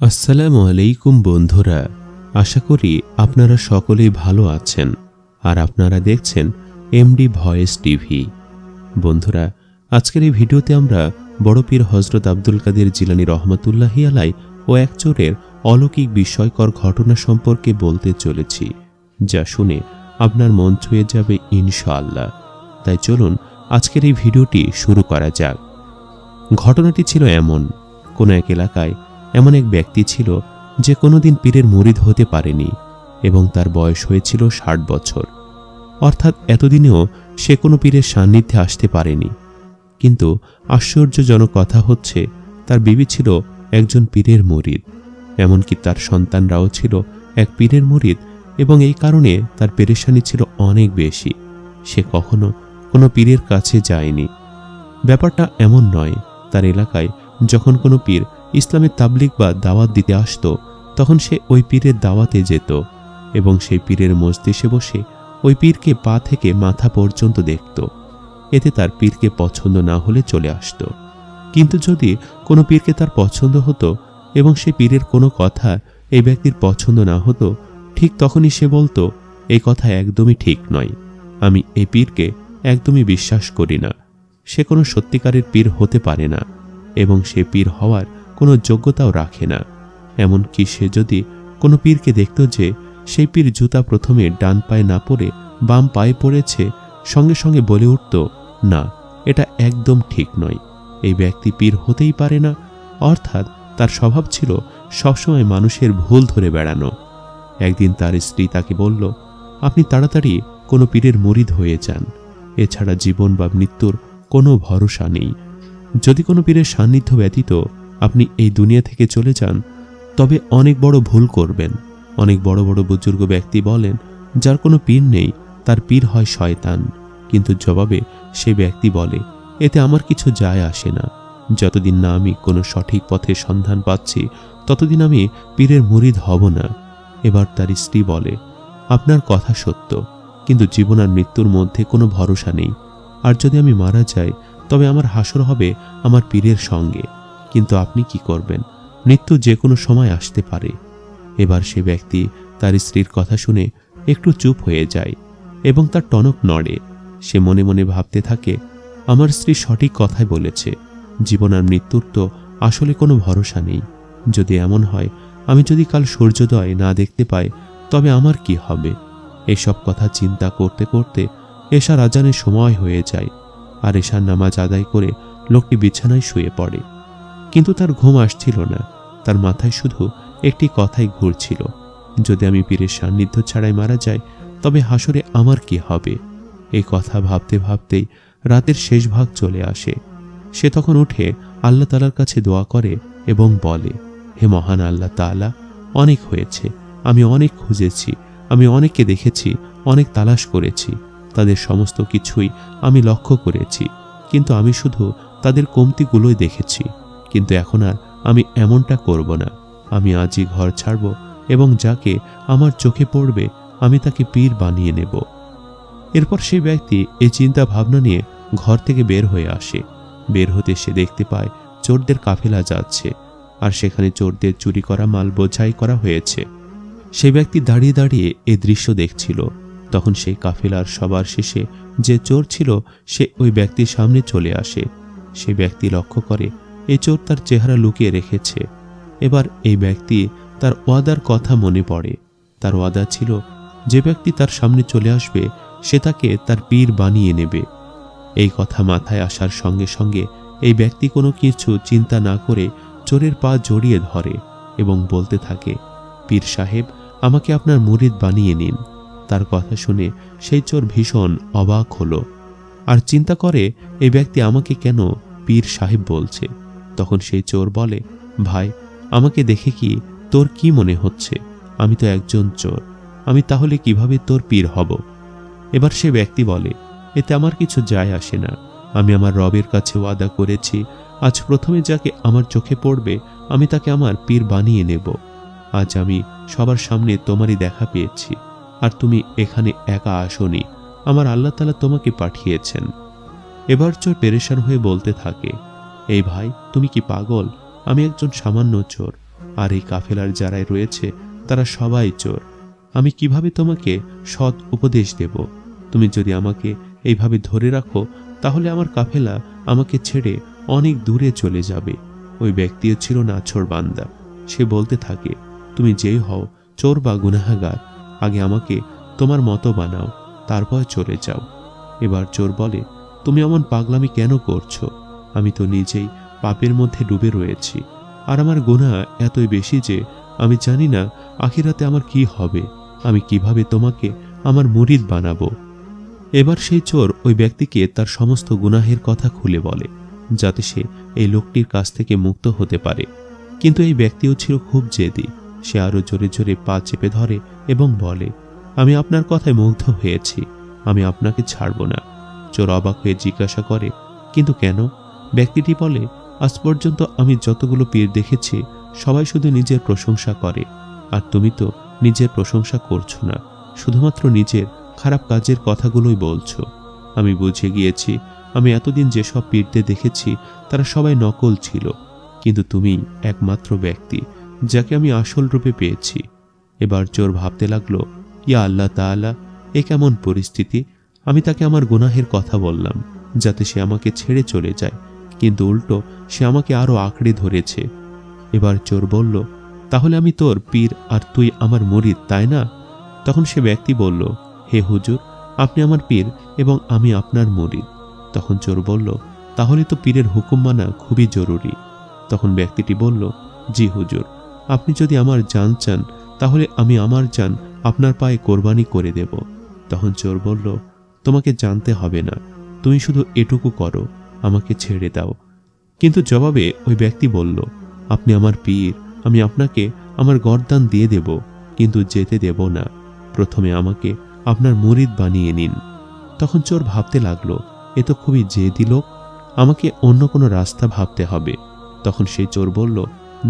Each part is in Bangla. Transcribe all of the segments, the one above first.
আসসালামু আলাইকুম বন্ধুরা, আশা করি আপনারা সকলেই ভালো আছেন আর আপনারা দেখছেন এমডি ভয়েস টিভি। বন্ধুরা, আজকের এই ভিডিওতে আমরা বড় পীর হজরত আব্দুল কাদের জিলানি রহমতুল্লাহি আলাই ও এক চোরের অলৌকিক বিস্ময়কর ঘটনা সম্পর্কে বলতে চলেছি, যা শুনে আপনার মন ছুঁয়ে যাবে ইনশাআল্লাহ। তাই চলুন আজকের এই ভিডিওটি শুরু করা যাক। ঘটনাটি ছিল এমন, কোনো এক এলাকায় এমন এক ব্যক্তি ছিল যে কোনোদিন পীরের মুরিদ হতে পারেনি এবং তার বয়স হয়েছিল ষাট বছর। অর্থাৎ এতদিনেও সে কোনো পীরের সান্নিধ্যে আসতে পারেনি। কিন্তু আশ্চর্যজনক কথা হচ্ছে, তার বিবি ছিল একজন পীরের মুরিদ, এমনকি তার সন্তানরাও ছিল এক পীরের মুরিদ এবং এই কারণে তার পেরেশানি ছিল অনেক বেশি। সে কখনো কোনো পীরের কাছে যায়নি। ব্যাপারটা এমন নয়, তার এলাকায় যখন কোনো পীর ইসলামের তাবলিক বা দাওয়াত দিতে আসতো, তখন সে ওই পীরের দাওয়াতে যেত এবং সেই পীরের মজলিসে বসে ওই পীরকে পা থেকে মাথা পর্যন্ত দেখত। এতে তার পীরকে পছন্দ না হলে চলে আসত। কিন্তু যদি কোনো পীরকে তার পছন্দ হতো এবং সে পীরের কোনো কথা এই ব্যক্তির পছন্দ না হতো, ঠিক তখনই সে বলতো, এই কথা একদমই ঠিক নয়। আমি এই পীরকে একদমই বিশ্বাস করি না। সে কোনো সত্যিকারের পীর হতে পারে না এবং সে পীর হওয়ার কোনো যোগ্যতাও রাখে না। এমনকি সে যদি কোনো পীরকে দেখত যে সেই পীর জুতা প্রথমে ডান পায়ে না পড়ে বাম পায়ে পড়েছে, সঙ্গে সঙ্গে বলে উঠত, না, এটা একদম ঠিক নয়। এই ব্যক্তি পীর হতেই পারে না। অর্থাৎ তার স্বভাব ছিল সবসময় মানুষের ভুল ধরে বেড়ানো। একদিন তার স্ত্রী তাকে বলল, আপনি তাড়াতাড়ি কোনো পীরের মরিদ হয়ে যান। এছাড়া জীবন বা মৃত্যুর কোনো ভরসা নেই। যদি কোনো পীরের সান্নিধ্য ব্যতীত আপনি এই দুনিয়া থেকে চলে যান, তবে অনেক বড় ভুল করবেন। অনেক বড় বড় বুজুর্গ ব্যক্তি বলেন, যার কোনো পীর নেই, তার পীর হয় শয়তান। কিন্তু জবাবে সে ব্যক্তি বলে, এতে আমার কিছু যায় আসে না। যতদিন না আমি কোনো সঠিক পথের সন্ধান পাচ্ছি, ততদিন আমি পীরের মুরিদ হব না। এবার তার স্ত্রী বলে, আপনার কথা সত্য, কিন্তু জীবন আর মৃত্যুর মধ্যে কোনো ভরসা নেই। আর যদি আমি মারা যাই, তবে আমার হাসর হবে আমার পীরের সঙ্গে। কিন্তু আপনি কি করবেন? মৃত্যু যে কোনো সময় আসতে পারে। এবার সে ব্যক্তি তার স্ত্রীর কথা শুনে একটু চুপ হয়ে যায় এবং তার টনক নড়ে। সে মনে মনে ভাবতে থাকে, আমার স্ত্রী সঠিক কথাই বলেছে। জীবন আর মৃত্যুর তো আসলে কোনো ভরসা নেই। যদি এমন হয়, আমি যদি কাল সূর্যোদয় না দেখতে পাই, তবে আমার কি হবে? এসব কথা চিন্তা করতে করতে এশার আজানের সময় হয়ে যায় আর এশার নামাজ আদায় করে লোকটি বিছানায় শুয়ে পড়ে। কিন্তু তার ঘুম আসছিল না। তার মাথায় শুধু একটি কথাই ঘুরছিল যদি আমি পীরের সান্নিধ্য ছাড়াই মারা যাই, তবে হাসরে আমার কি হবে? এই কথা ভাবতে ভাবতেই রাতের শেষ ভাগ চলে আসে। সে তখন উঠে আল্লাহ তালার কাছে দোয়া করে এবং বলে, হে মহান আল্লাহ তাআলা, অনেক হয়েছে। আমি অনেক খুঁজেছি, আমি অনেককে দেখেছি, অনেক তালাশ করেছি। তাদের সমস্ত কিছুই আমি লক্ষ্য করেছি, কিন্তু আমি শুধু তাদের কমতিগুলোই দেখেছি। কিন্তু এখন আর আমি এমনটা করব না। আমি আজই ঘর ছাড়ব এবং যাকে আমার চোখে পড়বে, আমি তাকে পীর বানিয়ে নেব। এরপর সেই ব্যক্তি এই চিন্তা ভাবনা নিয়ে ঘর থেকে বের হয়ে আসে। বের হতে সে দেখতে পায় চোরদের কাফেলা যাচ্ছে আর সেখানে চোরদের চুরি করা মাল বোঝাই করা হয়েছে। সে ব্যক্তি দাঁড়িয়ে দাঁড়িয়ে এ দৃশ্য দেখছিল। তখন সেই কাফেলার সবার শেষে যে চোর ছিল, সে ওই ব্যক্তির সামনে চলে আসে। সে ব্যক্তি লক্ষ্য করে এই চোর তার চেহারা লুকিয়ে রেখেছে। এবার এই ব্যক্তি তার ওয়াদার কথা মনে পড়ে। তার ওয়াদা ছিল, যে ব্যক্তি তার সামনে চলে আসবে, সে তাকে তার পীর বানিয়ে নেবে। এই কথা মাথায় আসার সঙ্গে সঙ্গে এই ব্যক্তি কোনো কিছু চিন্তা না করে চোরের পা জড়িয়ে ধরে এবং বলতে থাকে, পীর সাহেব, আমাকে আপনার মুরিদ বানিয়ে নিন। তার কথা শুনে সেই চোর ভীষণ অবাক হলো। আর চিন্তা করে এই ব্যক্তি আমাকে কেন পীর সাহেব বলছে? তখন সেই চোর বলে, ভাই, আমাকে দেখে কি তোর কি মনে হচ্ছে? আমি তো একজন চোর। আমি তাহলে কীভাবে তোর পীর হব? এবার সে ব্যক্তি বলে, এতে আমার কিছু যায় আসে না। আমি আমার রবের কাছে ওয়াদা করেছি, আজ প্রথমে যাকে আমার চোখে পড়বে, আমি তাকে আমার পীর বানিয়ে নেব। আজ আমি সবার সামনে তোমারই দেখা পেয়েছি, আর তুমি এখানে একা আসনি। আমার আল্লাহ তালা তোমাকে পাঠিয়েছেন। এবার চোর পেরেশান হয়ে বলতে থাকে এই ভাই, তুমি কি পাগল? আমি একজন সামান্য চোর। আর এই কাফেলার যারাই রয়েছে, তারা সবাই চোর। আমি কীভাবে তোমাকে সৎ উপদেশ দেব? তুমি যদি আমাকে এইভাবে ধরে রাখো, তাহলে আমার কাফেলা আমাকে ছেড়ে অনেক দূরে চলে যাবে। ওই ব্যক্তিও ছিল নাছর বান্দা। সে বলতে থাকে, তুমি যেই হও, চোর বা গুনাহাগার, আগে আমাকে তোমার মতো বানাও, তারপর চলে যাও। এবার চোর বলে, তুমি এমন পাগলামি কেন করছ? আমি তো নিজেই পাপের মধ্যে ডুবে রয়েছি। আর আমার গুনাহ এতই বেশি যে আমি জানি না আখিরাতে আমার কি হবে। আমি কীভাবে তোমাকে আমার মুরিদ বানাবো? এবার সেই চোর ওই ব্যক্তিকে তার সমস্ত গুনাহের কথা খুলে বলে, যাতে সে এই লোকটির কাছ থেকে মুক্ত হতে পারে। কিন্তু এই ব্যক্তিও ছিল খুব জেদি। সে আরও জোরে জোরে পা চেপে ধরে এবং বলে, আমি আপনার কথায় মুগ্ধ হয়েছি। আমি আপনাকে ছাড়ব না। চোর অবাক হয়ে জিজ্ঞাসা করে, কিন্তু কেন? ব্যক্তিটি বলে, আজ পর্যন্ত আমি যতগুলো পীর দেখেছি, সবাই শুধু নিজের প্রশংসা করে। আর তুমি তো নিজের প্রশংসা করছ না, শুধুমাত্র নিজের খারাপ কাজের কথাগুলোই বলছো। আমি বুঝে গিয়েছি, আমি এতদিন যেসব পীরদের দেখেছি, তারা সবাই নকল ছিল। কিন্তু তুমি একমাত্র ব্যক্তি, যাকে আমি আসল রূপে পেয়েছি। এবার জোর ভাবতে লাগল, ইয়া আল্লাহ তাআলা, এ কেমন পরিস্থিতি? আমি তাকে আমার গুনাহের কথা বললাম, যাতে সে আমাকে ছেড়ে চলে যায়। কিন্তু উল্টো সে আমাকে আরও আঁকড়ে ধরেছে। এবার চোর বলল, তাহলে আমি তোর পীর আর তুই আমার মরিদ, তাই না? তখন সে ব্যক্তি বলল, হে হুজুর, আপনি আমার পীর এবং আমি আপনার মরিদ। তখন চোর বলল, তাহলে তো পীরের হুকুম মানা খুবই জরুরি। তখন ব্যক্তিটি বলল, জি হুজুর, আপনি যদি আমার জান চান, তাহলে আমি আমার জান আপনার পায়ে কোরবানি করে দেব। তখন চোর বলল, তোমাকে জানতে হবে না, তুমি শুধু এটুকু করো। আমাকে ছেড়ে দাও। কিন্তু জবাবে ওই ব্যক্তি বলল, আপনি আমার পীর, আমি আপনাকে আমার গরদান দিয়ে দেব, কিন্তু যেতে দেব না। প্রথমে আমাকে আপনার মুরিদ বানিয়ে নিন। তখন চোর ভাবতে লাগল, এ তো খুবই জেদি লোক, আমাকে অন্য কোনো রাস্তা ভাবতে হবে। তখন সেই চোর বলল,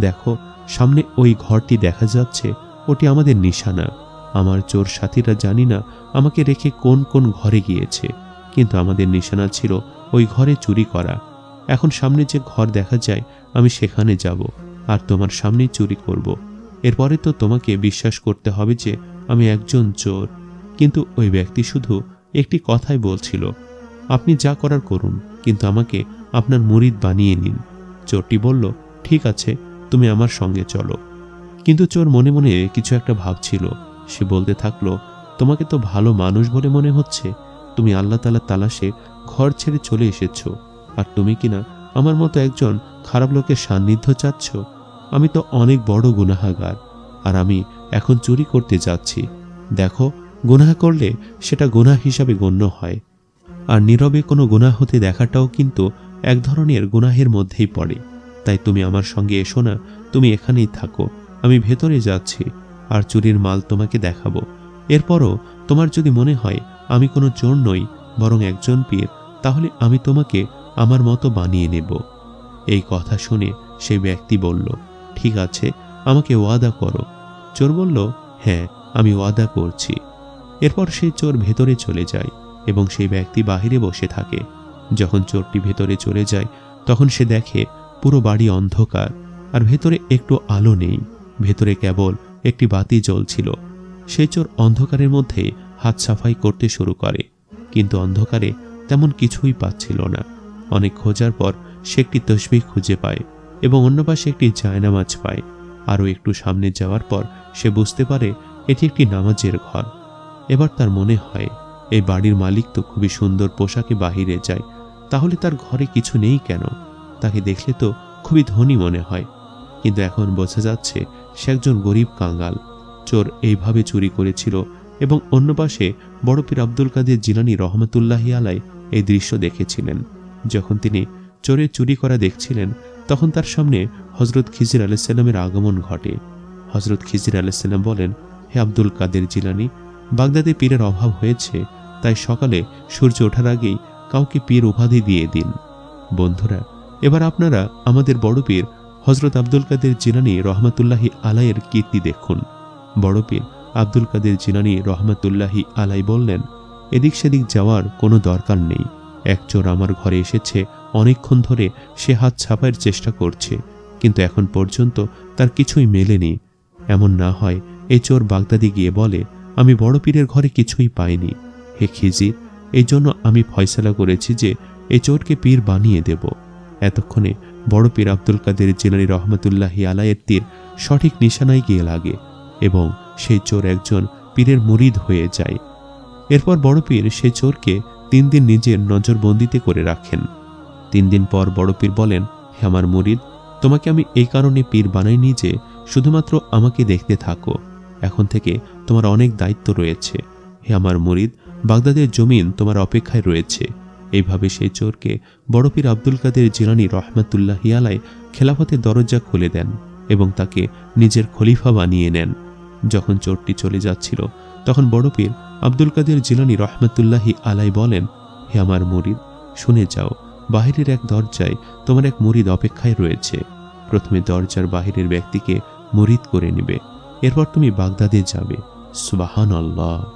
দেখো, সামনে ওই ঘরটি দেখা যাচ্ছে, ওটি আমাদের নিশানা। আমার চোর সাথীরা জানি না আমাকে রেখে কোন কোন ঘরে গিয়েছে, কিন্তু আমাদের নিশানা ছিল ওই ঘরে চুরি করা। এখন সামনে যে ঘর দেখা যায়, আমি সেখানে যাব আর তোমার সামনেই চুরি করব। এরপরে তো তোমাকে বিশ্বাস করতে হবে যে আমি একজন চোর। কিন্তু ওই ব্যক্তি শুধু একটি কথাই বলছিল, আপনি যা করার করুন, কিন্তু আমাকে আপনার মুরিদ বানিয়ে নিন। চোরটি বলল, ঠিক আছে, তুমি আমার সঙ্গে চলো। কিন্তু চোর মনে মনে কিছু একটা ভাবছিল। সে বলতে থাকল, তোমাকে তো ভালো মানুষ বলে মনে হচ্ছে। তুমি আল্লাহ তালা তালাশে ঘর ছেড়ে চলে এসেছ। আর তুমি কিনা আমার মতো একজন খারাপ লোকের সান্নিধ্য চাচ্ছ? আমি তো অনেক বড় গুনাহাগার, আর আমি এখন চুরি করতে যাচ্ছি। দেখো, গুনাহ করলে সেটা গুনাহ হিসাবে গণ্য হয়। আর নীরবে কোনো গুনাহ হতে দেখাটাও কিন্তু এক ধরনের গুনাহের মধ্যেই পড়ে। তাই তুমি আমার সঙ্গে এসো না, তুমি এখানেই থাকো, আমি ভেতরে যাচ্ছি, আর চুরির মাল তোমাকে দেখাবো। এরপরও তোমার যদি মনে হয় আমি কোনো চোর নই, বরং একজন পীর তাহলে আমি তোমাকে আমার মতো বানিয়ে নেব। এই কথা শুনে সেই ব্যক্তি বলল, ঠিক আছে, আমাকে ওয়াদা করো। চোর বলল হ্যাঁ আমি ওয়াদা করছি। এরপর সে চোর ভেতরে চলে যায় এবং সেই ব্যক্তি বাহিরে বসে থাকে। যখন চোরটি ভেতরে চলে যায়, তখন সে দেখে পুরো বাড়ি অন্ধকার আর ভেতরে একটু আলো নেই। ভেতরে কেবল একটি বাতি জ্বলছিল। সে চোর অন্ধকারের মধ্যে হাত সাফাই করতে শুরু করে। কিন্তু অন্ধকারে তেমন কিছুই পাচ্ছিল না। অনেক খোঁজার পর সে একটি তসবিহ খুঁজে পায় এবং অন্য পাশে একটি জায়নামাজ পায়। আরও একটু সামনে যাওয়ার পর সে বুঝতে পারে এটি একটি নামাজের ঘর। এবার তার মনে হয়, এই বাড়ির মালিক তো খুবই সুন্দর পোশাকে বাহিরে যায়, তাহলে তার ঘরে কিছু নেই কেন? তাকে দেখলে তো খুবই ধনী মনে হয়। কিন্তু এখন বোঝা যাচ্ছে সে একজন গরিব কাঙ্গাল চোর এইভাবে চুরি করেছিল এবং অন্য পাশে বড় পীর আব্দুল কাদের জিলানি রহমতুল্লাহি আলাই এই দৃশ্য দেখেছিলেন। যখন তিনি চোরের চুরি করা দেখছিলেন, তখন তার সামনে হজরত খিজির আলাইসাল্লামের আগমন ঘটে। হজরত খিজির আলাইসাল্লাম বলেন, হে আব্দুল কাদের জিলানি, বাগদাদে পীরের অভাব হয়েছে, তাই সকালে সূর্য ওঠার আগেই কাউকে পীর উপাধি দিয়ে দিন। বন্ধুরা, এবার আপনারা আমাদের বড় পীর হজরত আব্দুল কাদের জিলানি রহমতুল্লাহি আলাইয়ের কীর্তি দেখুন। বড় পীর আব্দুল কাদের জিলানি রহমতুল্লাহি আলাই বললেন এদিক সেদিক যাওয়ার কোনো দরকার নেই। এক চোর আমার ঘরে এসেছে, অনেকক্ষণ ধরে সে হাত ছাপাইয়ের চেষ্টা করছে, কিন্তু এখন পর্যন্ত তার কিছুই মেলেনি। এমন না হয় এই চোর বাগদাদি গিয়ে বলে, আমি বড় পীরের ঘরে কিছুই পাইনি। হে খিজির, এই জন্য আমি ফয়সালা করেছি যে এই চোরকে পীর বানিয়ে দেব। এতক্ষণে বড় পীর আব্দুল কাদের জিলানি রহমতুল্লাহি আলায়ের তীর সঠিক নিশানায় গিয়ে লাগে এবং সেই চোর একজন পীরের মুরিদ হয়ে যায়। এরপর বড় পীর সেই চোরকে তিন দিন নিজের নজরবন্দিতে করে রাখেন। তিন দিন পর বড় পীর বলেন, হে আমার মুরিদ, তোমাকে আমি এই কারণে পীর বানাইনি যে শুধুমাত্র আমাকে দেখতে থাকো। এখন থেকে তোমার অনেক দায়িত্ব রয়েছে। হে আমার মুরিদ, বাগদাদের জমিন তোমার অপেক্ষায় রয়েছে। এইভাবে সেই চোরকে বড় পীর আব্দুল কাদের জিলানি রহমাতুল্লাহ হিয়ালায় খেলাফতের দরজা খুলে দেন এবং তাকে নিজের খলিফা বানিয়ে নেন। যখন চোরটি চলে যাচ্ছিল, তখন বড় পীর আব্দুল কাদের জিলানি রহমতুল্লাহি আলাই বলেন, হে আমার মরিদ, শুনে যাও, বাহিরের এক দরজায় তোমার এক মরিদ অপেক্ষায় রয়েছে। প্রথমে দরজার বাহিরের ব্যক্তিকে মরিদ করে নেবে, এরপর তুমি বাগদাদে যাবে। সুবাহান আল্লাহ